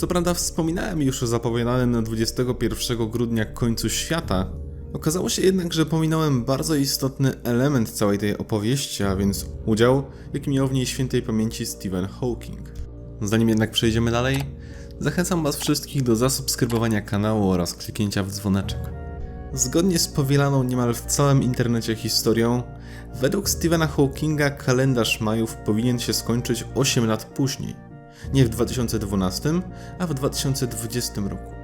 Co prawda wspominałem już o zapowiadanym na 21 grudnia końcu świata, okazało się jednak, że pominąłem bardzo istotny element całej tej opowieści, a więc udział, jaki miał w niej świętej pamięci Stephen Hawking. Zanim jednak przejdziemy dalej, zachęcam Was wszystkich do zasubskrybowania kanału oraz kliknięcia w dzwoneczek. Zgodnie z powielaną niemal w całym internecie historią, według Stephena Hawkinga kalendarz Majów powinien się skończyć 8 lat później. Nie w 2012, a w 2020 roku.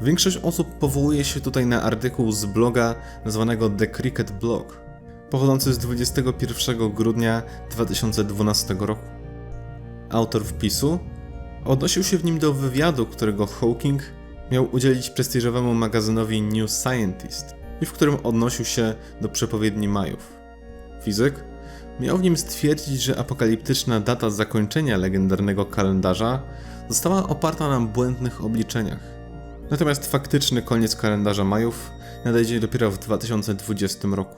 Większość osób powołuje się tutaj na artykuł z bloga nazwanego The Cricket Blog, pochodzący z 21 grudnia 2012 roku. Autor wpisu odnosił się w nim do wywiadu, którego Hawking miał udzielić prestiżowemu magazynowi New Scientist i w którym odnosił się do przepowiedni Majów. Fizyk miał w nim stwierdzić, że apokaliptyczna data zakończenia legendarnego kalendarza została oparta na błędnych obliczeniach. Natomiast faktyczny koniec kalendarza Majów nadejdzie dopiero w 2020 roku.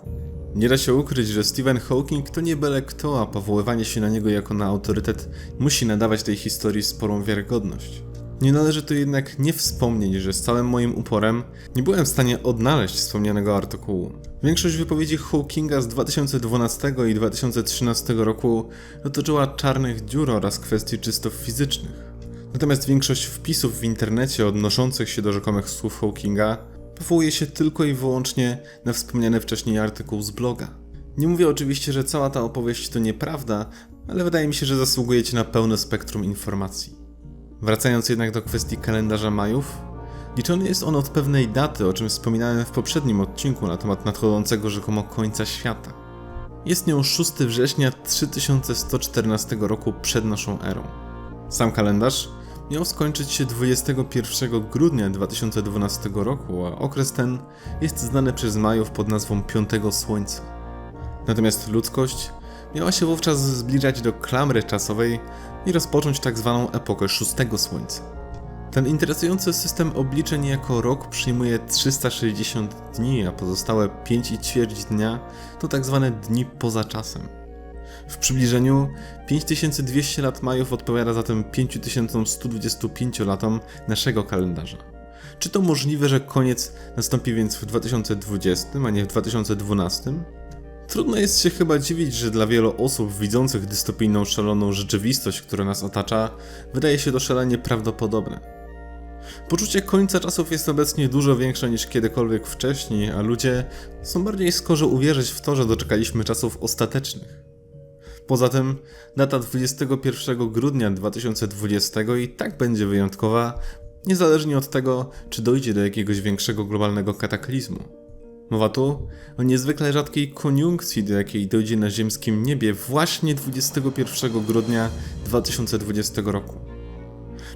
Nie da się ukryć, że Stephen Hawking to nie byle kto, a powoływanie się na niego jako na autorytet musi nadawać tej historii sporą wiarygodność. Nie należy tu jednak nie wspomnieć, że z całym moim uporem nie byłem w stanie odnaleźć wspomnianego artykułu. Większość wypowiedzi Hawkinga z 2012 i 2013 roku dotyczyła czarnych dziur oraz kwestii czysto fizycznych. Natomiast większość wpisów w internecie odnoszących się do rzekomych słów Hawkinga powołuje się tylko i wyłącznie na wspomniany wcześniej artykuł z bloga. Nie mówię oczywiście, że cała ta opowieść to nieprawda, ale wydaje mi się, że zasługujecie na pełne spektrum informacji. Wracając jednak do kwestii kalendarza Majów, liczony jest on od pewnej daty, o czym wspominałem w poprzednim odcinku na temat nadchodzącego rzekomo końca świata. Jest nią 6 września 3114 roku przed naszą erą. Sam kalendarz miał skończyć się 21 grudnia 2012 roku, a okres ten jest znany przez Majów pod nazwą Piątego Słońca. Natomiast ludzkość miała się wówczas zbliżać do klamry czasowej i rozpocząć tak zwaną epokę szóstego słońca. Ten interesujący system obliczeń jako rok przyjmuje 360 dni, a pozostałe 5,4 dnia to tak zwane dni poza czasem. W przybliżeniu 5200 lat Majów odpowiada zatem 5125 latom naszego kalendarza. Czy to możliwe, że koniec nastąpi więc w 2020, a nie w 2012? Trudno jest się chyba dziwić, że dla wielu osób widzących dystopijną, szaloną rzeczywistość, która nas otacza, wydaje się to szalenie prawdopodobne. Poczucie końca czasów jest obecnie dużo większe niż kiedykolwiek wcześniej, a ludzie są bardziej skorzy uwierzyć w to, że doczekaliśmy czasów ostatecznych. Poza tym, data 21 grudnia 2020 i tak będzie wyjątkowa, niezależnie od tego, czy dojdzie do jakiegoś większego globalnego kataklizmu. Mowa tu o niezwykle rzadkiej koniunkcji, do jakiej dojdzie na ziemskim niebie właśnie 21 grudnia 2020 roku.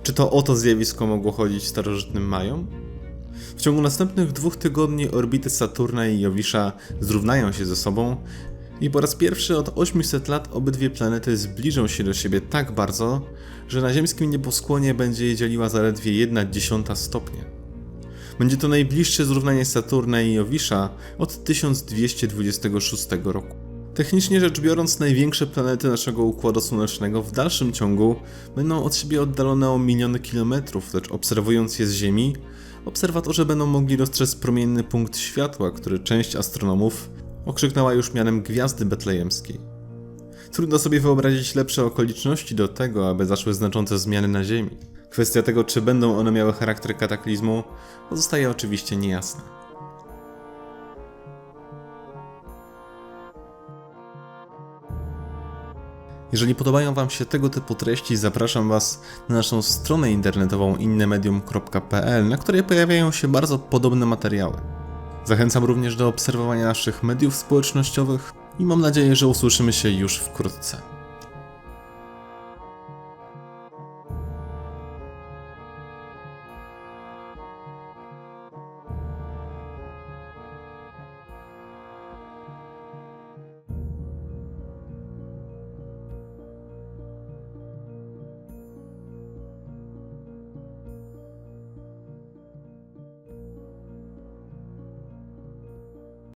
Czy to o to zjawisko mogło chodzić starożytnym Majom? W ciągu następnych dwóch tygodni orbity Saturna i Jowisza zrównają się ze sobą i po raz pierwszy od 800 lat obydwie planety zbliżą się do siebie tak bardzo, że na ziemskim nieboskłonie będzie je dzieliła zaledwie 1 dziesiąta stopnia. Będzie to najbliższe zrównanie Saturna i Jowisza od 1226 roku. Technicznie rzecz biorąc, największe planety naszego Układu Słonecznego w dalszym ciągu będą od siebie oddalone o miliony kilometrów, lecz obserwując je z Ziemi, obserwatorzy będą mogli dostrzec promienny punkt światła, który część astronomów okrzyknęła już mianem Gwiazdy Betlejemskiej. Trudno sobie wyobrazić lepsze okoliczności do tego, aby zaszły znaczące zmiany na Ziemi. Kwestia tego, czy będą one miały charakter kataklizmu, pozostaje oczywiście niejasna. Jeżeli podobają Wam się tego typu treści, zapraszam Was na naszą stronę internetową innemedium.pl, na której pojawiają się bardzo podobne materiały. Zachęcam również do obserwowania naszych mediów społecznościowych i mam nadzieję, że usłyszymy się już wkrótce.